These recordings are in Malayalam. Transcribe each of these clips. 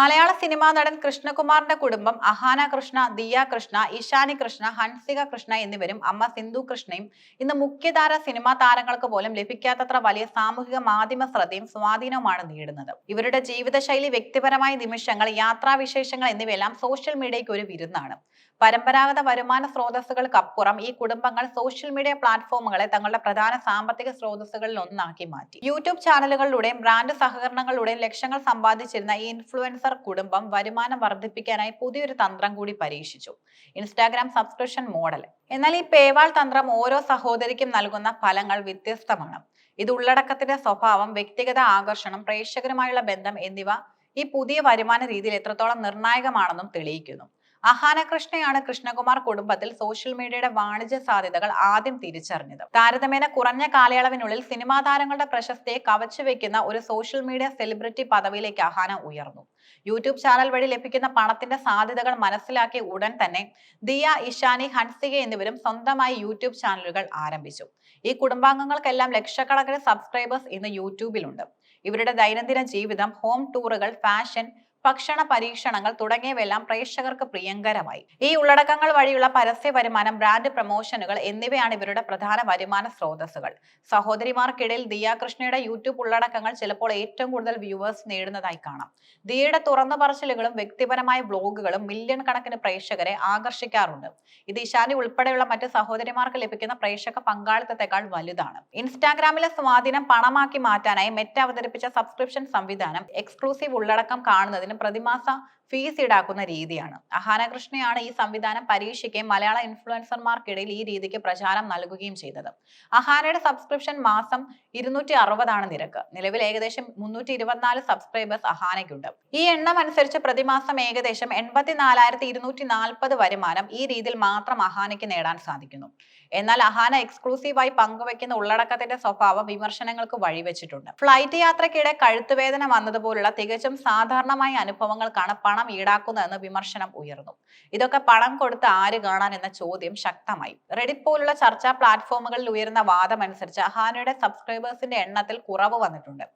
മലയാള സിനിമാ നടൻ കൃഷ്ണകുമാറിന്റെ കുടുംബം അഹാന കൃഷ്ണ ദിയ കൃഷ്ണ ഇഷാനി കൃഷ്ണ ഹൻസിക കൃഷ്ണ എന്നിവരും അമ്മ സിന്ധു കൃഷ്ണയും ഇന്ന് മുഖ്യധാര സിനിമാ താരങ്ങൾക്ക് പോലും ലഭിക്കാത്തത്ര വലിയ സാമൂഹിക മാധ്യമ ശ്രദ്ധയും സ്വാധീനവുമാണ് നേടുന്നത്. ഇവരുടെ ജീവിതശൈലി വ്യക്തിപരമായ നിമിഷങ്ങൾ യാത്രാവിശേഷങ്ങൾ എന്നിവയെല്ലാം സോഷ്യൽ മീഡിയയ്ക്ക് ഒരു വിരുന്നാണ്. പരമ്പരാഗത വരുമാന സ്രോതസ്സുകൾക്കപ്പുറം ഈ കുടുംബങ്ങൾ സോഷ്യൽ മീഡിയ പ്ലാറ്റ്ഫോമുകളെ തങ്ങളുടെ പ്രധാന സാമ്പത്തിക സ്രോതസ്സുകളിൽ ഒന്നാക്കി മാറ്റി. യൂട്യൂബ് ചാനലുകളിലൂടെയും ബ്രാൻഡ് സഹകരണങ്ങളിലൂടെയും ലക്ഷങ്ങൾ സമ്പാദിച്ചിരുന്ന ഈ ഇൻഫ്ലുവൻസർ കുടുംബം വരുമാനം വർദ്ധിപ്പിക്കാനായി പുതിയൊരു തന്ത്രം കൂടി പരീക്ഷിച്ചു. Instagram subscription model. എന്നാൽ ഈ പേവാൾ തന്ത്രം ഓരോ സഹോദരിക്കും നൽകുന്ന ഫലങ്ങൾ വ്യത്യസ്തമാണ്. ഇത് ഉള്ളടക്കത്തിന്റെ സ്വഭാവം വ്യക്തിഗത ആകർഷണം പ്രേക്ഷകരുമായുള്ള ബന്ധം എന്നിവ ഈ പുതിയ വരുമാന രീതിയിൽ എത്രത്തോളം നിർണായകമാണെന്നും തെളിയിക്കുന്നു. അഹാന കൃഷ്ണയാണ് കൃഷ്ണകുമാർ കുടുംബത്തിൽ സോഷ്യൽ മീഡിയയുടെ വാണിജ്യ സാധ്യതകൾ ആദ്യം തിരിച്ചറിഞ്ഞത്. താരതമ്യേന കുറഞ്ഞ കാലയളവിനുള്ളിൽ സിനിമാ താരങ്ങളുടെ പ്രശസ്തിയെ കവച്ചു വെക്കുന്ന ഒരു സോഷ്യൽ മീഡിയ സെലിബ്രിറ്റി പദവിയിലേക്ക് അഹാന ഉയർന്നു. യൂട്യൂബ് ചാനൽ വഴി ലഭിക്കുന്ന പണത്തിന്റെ സാധ്യതകൾ മനസ്സിലാക്കി ഉടൻ തന്നെ ദിയ ഇഷാനി ഹൻസിക എന്നിവരും സ്വന്തമായി യൂട്യൂബ് ചാനലുകൾ ആരംഭിച്ചു. ഈ കുടുംബാംഗങ്ങൾക്കെല്ലാം ലക്ഷക്കണക്കിന് സബ്സ്ക്രൈബേഴ്സ് ഇന്ന് യൂട്യൂബിലുണ്ട്. ഇവരുടെ ദൈനംദിന ജീവിതം ഹോം ടൂറുകൾ ഫാഷൻ ഭക്ഷണ പരീക്ഷണങ്ങൾ തുടങ്ങിയവയെല്ലാം പ്രേക്ഷകർക്ക് പ്രിയങ്കരമായി. ഈ ഉള്ളടക്കങ്ങൾ വഴിയുള്ള പരസ്യ വരുമാനം ബ്രാൻഡ് പ്രമോഷനുകൾ എന്നിവയാണ് ഇവരുടെ പ്രധാന വരുമാന സ്രോതസ്സുകൾ. സഹോദരിമാർക്കിടയിൽ ദിയ കൃഷ്ണയുടെ യൂട്യൂബ് ഉള്ളടക്കങ്ങൾ ചിലപ്പോൾ ഏറ്റവും കൂടുതൽ വ്യൂവേഴ്സ് നേടുന്നതായി കാണാം. ദിയയുടെ തുറന്നു പറച്ചിലുകളും വ്യക്തിപരമായ ബ്ലോഗുകളും മില്യൺ കണക്കിന് പ്രേക്ഷകരെ ആകർഷിക്കാറുണ്ട്. ഇത് ഇശാനി ഉൾപ്പെടെയുള്ള മറ്റ് സഹോദരിമാർക്ക് ലഭിക്കുന്ന പ്രേക്ഷക പങ്കാളിത്തത്തെക്കാൾ വലുതാണ്. ഇൻസ്റ്റാഗ്രാമിലെ സ്വാധീനം പണമാക്കി മാറ്റാനായി മെറ്റ അവതരിപ്പിച്ച സബ്സ്ക്രിപ്ഷൻ സംവിധാനം എക്സ്ക്ലൂസീവ് ഉള്ളടക്കം കാണുന്നതിന് പ്രതിമാസ ഫീസ് ഈടാക്കുന്ന രീതിയാണ്. അഹാന കൃഷ്ണയാണ് ഈ സംവിധാനം പരീക്ഷിക്കുകയും മലയാള ഇൻഫ്ലുവൻസർമാർക്കിടയിൽ ഈ രീതിക്ക് പ്രചാരം നൽകുകയും ചെയ്തത്. അഹാനയുടെ സബ്സ്ക്രിപ്ഷൻ മാസം ഇരുന്നൂറ്റി അറുപതാണ് നിരക്ക്. നിലവിൽ ഏകദേശം മുന്നൂറ്റി ഇരുപത്തിനാല് സബ്സ്ക്രൈബേഴ്സ് അഹാനയ്ക്കുണ്ട് ഈ എണ്ണം അനുസരിച്ച് പ്രതിമാസം ഏകദേശം എൺപത്തിനാലായിരത്തി ഇരുന്നൂറ്റി നാൽപ്പത് വരുമാനം ഈ രീതിയിൽ മാത്രം അഹാനയ്ക്ക് നേടാൻ സാധിക്കുന്നു. എന്നാൽ അഹാന എക്സ്ക്ലൂസീവായി പങ്കുവെക്കുന്ന ഉള്ളടക്കത്തിന്റെ സ്വഭാവം വിമർശനങ്ങൾക്ക് വഴിവെച്ചിട്ടുണ്ട്. ഫ്ലൈറ്റ് യാത്രക്കിടെ കഴുത്തുവേദന വന്നതുപോലുള്ള തികച്ചും സാധാരണമായ അനുഭവങ്ങൾക്കാണ് പണം ഈടാക്കുന്നതെന്ന് വിമർശനം ഉയർന്നു. ഇതൊക്കെ പണം കൊടുത്ത് ആര് കാണാൻ എന്ന ചോദ്യം ശക്തമായി. റെഡിറ്റ് പോലുള്ള ചർച്ചാ പ്ലാറ്റ്ഫോമുകളിൽ ഉയർന്ന വാദമനുസരിച്ച് ഹാനയുടെ സബ്സ്ക്രൈബേഴ്സിന്റെ എണ്ണത്തിൽ കുറവ് വന്നിട്ടുണ്ട്.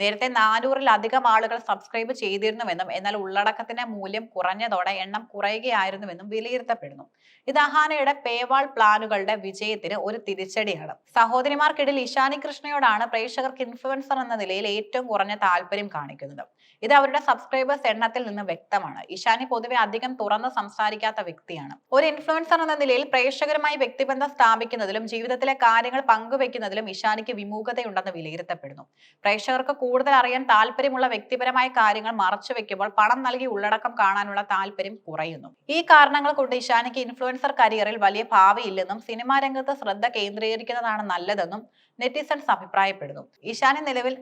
നേരത്തെ നാനൂറിലധികം ആളുകൾ സബ്സ്ക്രൈബ് ചെയ്തിരുന്നുവെന്നും എന്നാൽ ഉള്ളടക്കത്തിന്റെ മൂല്യം കുറഞ്ഞതോടെ എണ്ണം കുറയുകയായിരുന്നുവെന്നും വിലയിരുത്തപ്പെടുന്നു. ഇത് അഹാനയുടെ പേവാൾ പ്ലാനുകളുടെ വിജയത്തിന് ഒരു തിരിച്ചടിയാണ്. സഹോദരിമാർക്കിടയിൽ ഇഷാനി കൃഷ്ണയോടാണ് പ്രേക്ഷകർക്ക് ഇൻഫ്ലുവൻസർ എന്ന നിലയിൽ ഏറ്റവും കുറഞ്ഞ താല്പര്യം കാണിക്കുന്നത്. ഇത് അവരുടെ സബ്സ്ക്രൈബേഴ്സ് എണ്ണത്തിൽ നിന്ന് വ്യക്തമാണ്. ഇഷാനി പൊതുവെ അധികം തുറന്ന് സംസാരിക്കാത്ത വ്യക്തിയാണ്. ഒരു ഇൻഫ്ലുവൻസർ എന്ന നിലയിൽ പ്രേക്ഷകരുമായി വ്യക്തിബന്ധം സ്ഥാപിക്കുന്നതിലും ജീവിതത്തിലെ കാര്യങ്ങൾ പങ്കുവെക്കുന്നതിലും ഇഷാനിക്ക് വിമുഖതയുണ്ടെന്ന് വിലയിരുത്തപ്പെടുന്നു. പ്രേക്ഷകർക്ക് കൂടുതൽ അറിയാൻ താല്പര്യമുള്ള വ്യക്തിപരമായ കാര്യങ്ങൾ മറച്ചു വെക്കുമ്പോൾ പണം നൽകി ഉള്ളടക്കം കാണാനുള്ള താല്പര്യം കുറയുന്നു. ഈ കാരണങ്ങൾ കൊണ്ട് ഇഷാനിക്ക് ഇൻഫ്ലുവൻസർ കരിയറിൽ വലിയ ഭാവിയില്ലെന്നും സിനിമാ രംഗത്ത് ശ്രദ്ധ കേന്ദ്രീകരിക്കുന്നതാണ് നല്ലതെന്നും നെറ്റിസൺസ് അഭിപ്രായപ്പെടുന്നു. ഇഷാനി നിലവിൽ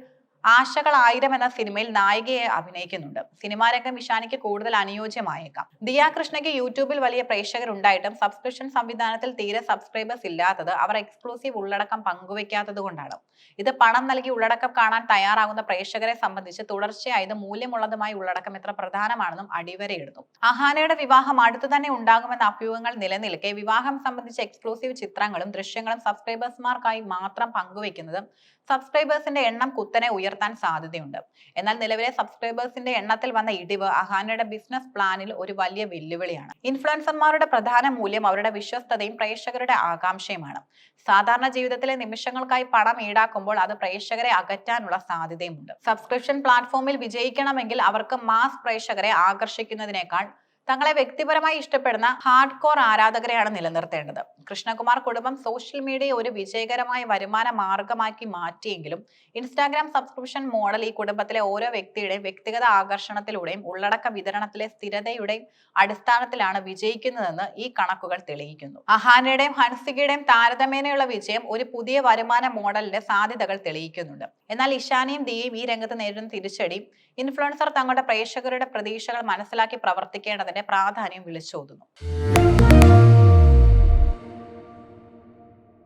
ആശകൾ ആയിരം എന്ന സിനിമയിൽ നായികയെ അഭിനയിക്കുന്നുണ്ട്. സിനിമാ രംഗം ഇഷാനിക്ക് കൂടുതൽ അനുയോജ്യമായേക്കാം. ദിയ കൃഷ്ണയ്ക്ക് യൂട്യൂബിൽ വലിയ പ്രേക്ഷകരുണ്ടായിട്ടും സബ്സ്ക്രിപ്ഷൻ സംവിധാനത്തിൽ തീരെ സബ്സ്ക്രൈബേഴ്സ് ഇല്ലാത്തത് അവർ എക്സ്ക്ലൂസീവ് ഉള്ളടക്കം പങ്കുവെക്കാത്തത് കൊണ്ടാണ്. ഇത് പണം നൽകി ഉള്ളടക്കം കാണാൻ തയ്യാറാകുന്ന പ്രേക്ഷകരെ സംബന്ധിച്ച് തുടർച്ചയായത് മൂല്യമുള്ളതുമായ ഉള്ളടക്കം എത്ര പ്രധാനമാണെന്നും അടിവരയിടുന്നു. അഹാനയുടെ വിവാഹം അടുത്തു തന്നെ ഉണ്ടാകുമെന്ന അഭ്യൂഹങ്ങൾ നിലനിൽക്കെ വിവാഹം സംബന്ധിച്ച എക്സ്ക്ലൂസീവ് ചിത്രങ്ങളും ദൃശ്യങ്ങളും സബ്സ്ക്രൈബേഴ്സ്മാർക്കായി മാത്രം പങ്കുവെക്കുന്നതും സബ്സ്ക്രൈബേഴ്സിന്റെ എണ്ണം കുത്തനെ ഉയർത്താൻ സാധ്യതയുണ്ട്. എന്നാൽ നിലവിലെ സബ്സ്ക്രൈബേഴ്സിന്റെ എണ്ണത്തിൽ വന്ന ഇടിവ് അഹാനയുടെ ബിസിനസ് പ്ലാനിൽ ഒരു വലിയ വെല്ലുവിളിയാണ്. ഇൻഫ്ലുവൻസർമാരുടെ പ്രധാന മൂല്യം അവരുടെ വിശ്വസ്തതയും പ്രേക്ഷകരുടെ ആകാംക്ഷയുമാണ്. സാധാരണ ജീവിതത്തിലെ നിമിഷങ്ങൾക്കായി പണം ഈടാക്കുമ്പോൾ അത് പ്രേക്ഷകരെ അകറ്റാനുള്ള സാധ്യതയുമുണ്ട്. സബ്സ്ക്രിപ്ഷൻ പ്ലാറ്റ്ഫോമിൽ വിജയിക്കണമെങ്കിൽ അവർക്ക് മാസ് പ്രേക്ഷകരെ ആകർഷിക്കുന്നതിനേക്കാൾ തങ്ങളെ വ്യക്തിപരമായി ഇഷ്ടപ്പെടുന്ന ഹാർഡ് കോർ ആരാധകരെയാണ് നിലനിർത്തേണ്ടത്? കൃഷ്ണകുമാർ കുടുംബം സോഷ്യൽ മീഡിയ ഒരു വിജയകരമായ വരുമാന മാർഗമാക്കി മാറ്റിയെങ്കിലും ഇൻസ്റ്റാഗ്രാം സബ്സ്ക്രിപ്ഷൻ മോഡൽ ഈ കുടുംബത്തിലെ ഓരോ വ്യക്തിയുടെയും വ്യക്തിഗത ആകർഷണത്തിലൂടെയും ഉള്ളടക്ക വിതരണത്തിലെ സ്ഥിരതയുടെയും അടിസ്ഥാനത്തിലാണ് വിജയിക്കുന്നതെന്ന് ഈ കണക്കുകൾ തെളിയിക്കുന്നു. അഹാനയുടെയും ഹൻസികയുടെയും താരതമ്യേനയുള്ള വിജയം ഒരു പുതിയ വരുമാന മോഡലിന്റെ സാധ്യതകൾ തെളിയിക്കുന്നുണ്ട്. എന്നാൽ ഇഷാനയും ദിയയും ഈ രംഗത്ത് നേരിടുന്ന തിരിച്ചടി ഇൻഫ്ലുവൻസർ തങ്ങളുടെ പ്രേക്ഷകരുടെ പ്രതീക്ഷകൾ മനസ്സിലാക്കി പ്രവർത്തിക്കേണ്ടതിന്റെ പ്രാധാന്യം വിളിച്ചോതുന്നു.